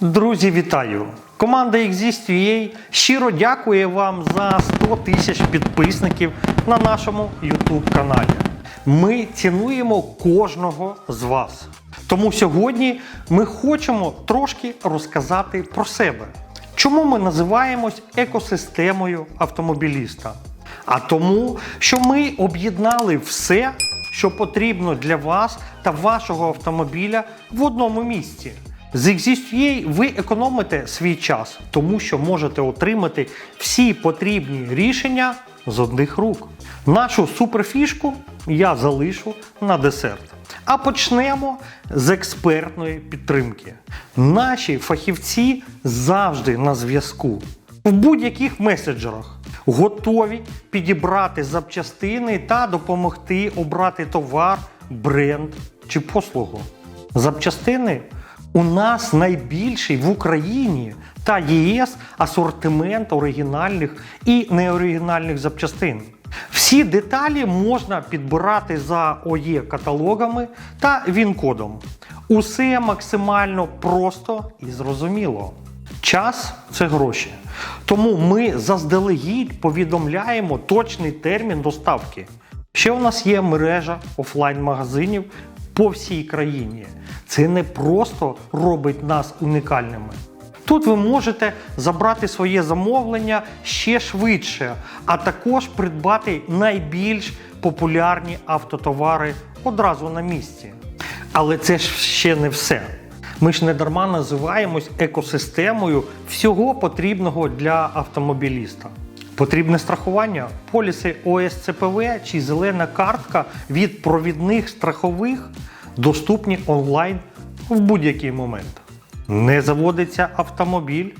Друзі, вітаю! Команда Exist.ua щиро дякує вам за 100 тисяч підписників на нашому YouTube каналі. Ми цінуємо кожного з вас. Тому сьогодні ми хочемо трошки розказати про себе. Чому ми називаємось екосистемою автомобіліста? А тому, що ми об'єднали все, що потрібно для вас та вашого автомобіля в одному місці. З Exist.ua ви економите свій час, тому що можете отримати всі потрібні рішення з одних рук. Нашу суперфішку я залишу на десерт. А почнемо з експертної підтримки. Наші фахівці завжди на зв'язку в будь-яких меседжерах готові підібрати запчастини та допомогти обрати товар, бренд чи послугу. Запчастини у нас найбільший в Україні та ЄС асортимент оригінальних і неоригінальних запчастин. Всі деталі можна підбирати за ОЄ каталогами та ВІН-кодом. Усе максимально просто і зрозуміло. Час це гроші. Тому ми заздалегідь повідомляємо точний термін доставки. Ще у нас є мережа офлайн-магазинів по всій країні. Це не просто робить нас унікальними. Тут ви можете забрати своє замовлення ще швидше, а також придбати найбільш популярні автотовари одразу на місці. Але це ж ще не все. Ми ж не дарма називаємось екосистемою всього потрібного для автомобіліста. Потрібне страхування, поліси ОСЦПВ чи зелена картка від провідних страхових доступні онлайн в будь-який момент. Не заводиться автомобіль,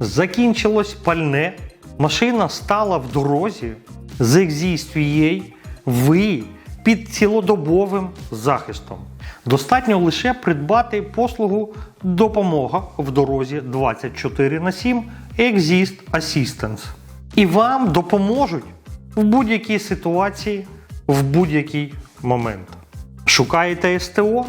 закінчилось пальне, машина стала в дорозі. З Exist.ua ви під цілодобовим захистом. Достатньо лише придбати послугу допомога в дорозі 24 на 7 Exist Assistance. І вам допоможуть в будь-якій ситуації, в будь-який момент. Шукаєте СТО?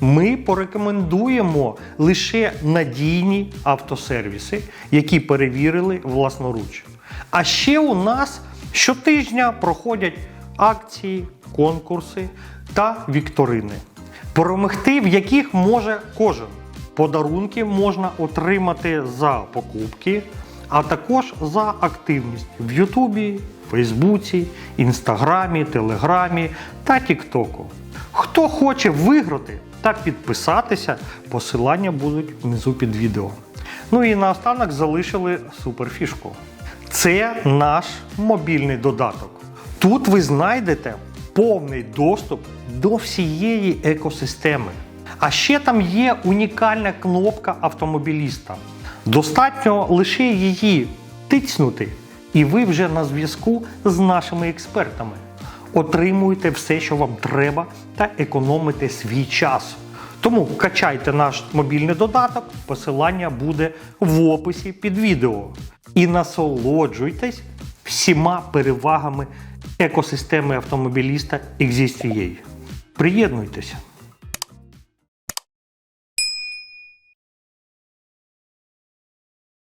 Ми порекомендуємо лише надійні автосервіси, які перевірили власноруч. А ще у нас щотижня проходять акції, конкурси та вікторини, перемогти в яких може кожен. Подарунки можна отримати за покупки, а також за активність в Ютубі, Фейсбуці, Інстаграмі, Телеграмі та Тіктоку. Хто хоче виграти та підписатися, посилання будуть внизу під відео. Ну і наостанок залишили суперфішку. Це наш мобільний додаток. Тут ви знайдете повний доступ до всієї екосистеми. А ще там є унікальна кнопка автомобіліста. Достатньо лише її тицнути, і ви вже на зв'язку з нашими експертами. Отримуєте все, що вам треба, та економите свій час. Тому качайте наш мобільний додаток, посилання буде в описі під відео. І насолоджуйтесь всіма перевагами екосистеми автомобіліста Exist.ua. Приєднуйтеся!